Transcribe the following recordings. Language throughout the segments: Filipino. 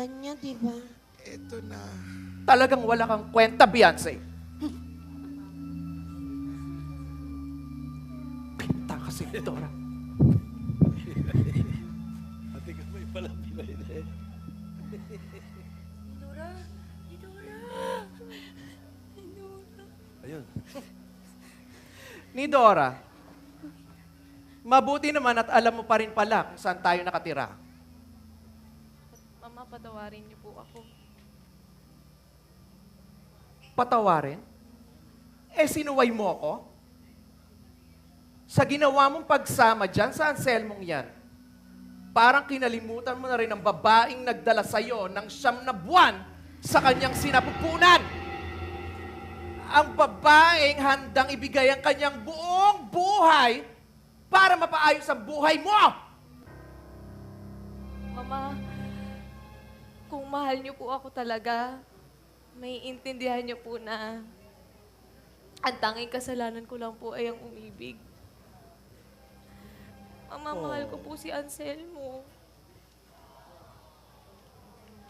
Nasaktan niya, di ba? Eto na. Talagang wala kang kwenta, Beyonce. Pinta kasi Dora. Ate ka may pala pinay na eh. Dora! Dora! Dora! Ayun. Ni Dora, mabuti naman at alam mo pa rin pala kung saan tayo nakatira. Patawarin niyo po ako. Patawarin? Eh, sinuway mo ako? Sa ginawa mong pagsama dyan sa Anselmong yan, parang kinalimutan mo na rin ang babaeng nagdala sa'yo ng siyam na buwan sa kanyang sinapupunan. Ang babaeng handang ibigay ang kanyang buong buhay para mapaayos ang buhay mo. Mama, kung mahal niyo po ako talaga, may intindihan niyo po na ang tanging kasalanan ko lang po ay ang umibig. Mama, mahal ko po si Anselmo.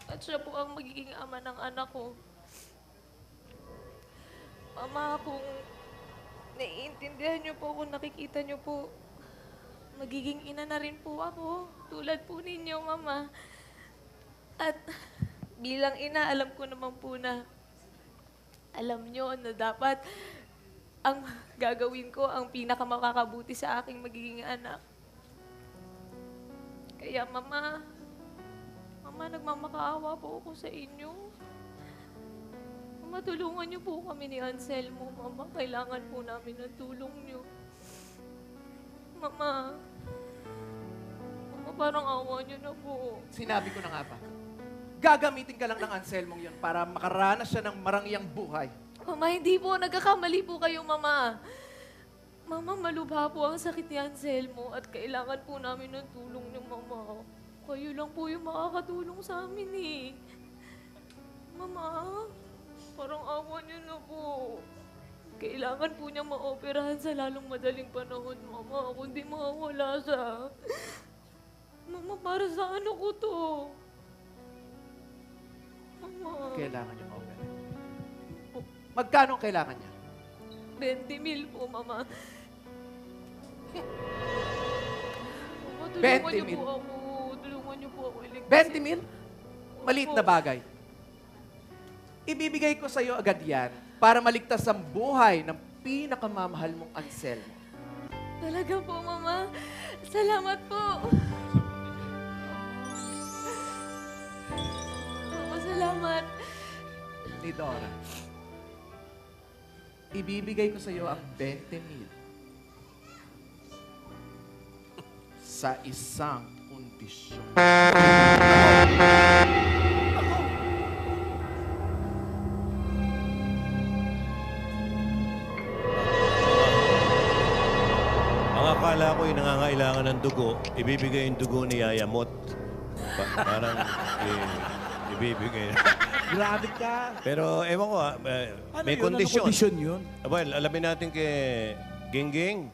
At siya po ang magiging ama ng anak ko. Mama, kung naiintindihan niyo po, kung nakikita niyo po, magiging ina na rin po ako. Tulad po ninyo, Mama. At bilang ina, alam ko naman po na alam nyo na dapat ang gagawin ko ang pinakamakakabuti sa aking magiging anak. Kaya, Mama, Mama, nagmamakaawa po ako sa inyo. Mama, tulungan niyo po kami ni Anselmo. Mama, kailangan po namin ng tulong niyo. Mama, Mama, parang awa niyo na po. Sinabi ko na nga ba? Gagamitin ka lang ng Anselmong yun para makaranas siya ng marangyang buhay. Mama, hindi po. Nagkakamali po kayo, Mama. Mama, malubha po ang sakit ni Anselmo at kailangan po namin ng tulong niyo, Mama. Kayo lang po yung makakatulong sa amin eh. Mama, parang awa niyo na po. Kailangan po niya maoperahan sa lalong madaling panahon, Mama. Kundi mawawala siya. Mama, para sa ano ko to? Kailangan niya ma-opera. Magkano ang kailangan niya? 20 mil po, Mama. Mama, 20 tulungan niyo mil? po ako. Tulungan niyo po ako. iligtas 20 mil? Maliit na bagay. Ibibigay ko sa iyo agad yan para maligtas ang buhay ng pinakamamahal mong Anselmo. Talaga po, Mama. Salamat po. Dora. Ibibigay ko sa iyo ang 20 mil sa isang kondisyon. Ang akala ko yung nangangailangan ng dugo, ibibigay yung dugo ni Yaya Mot. Pa- parang eh, ibibigay. Grabe ka. Pero ewan ko ah, eh, Ano may yun? Ano kondisyon. kondisyon yun? Well, alamin natin kay Gingging.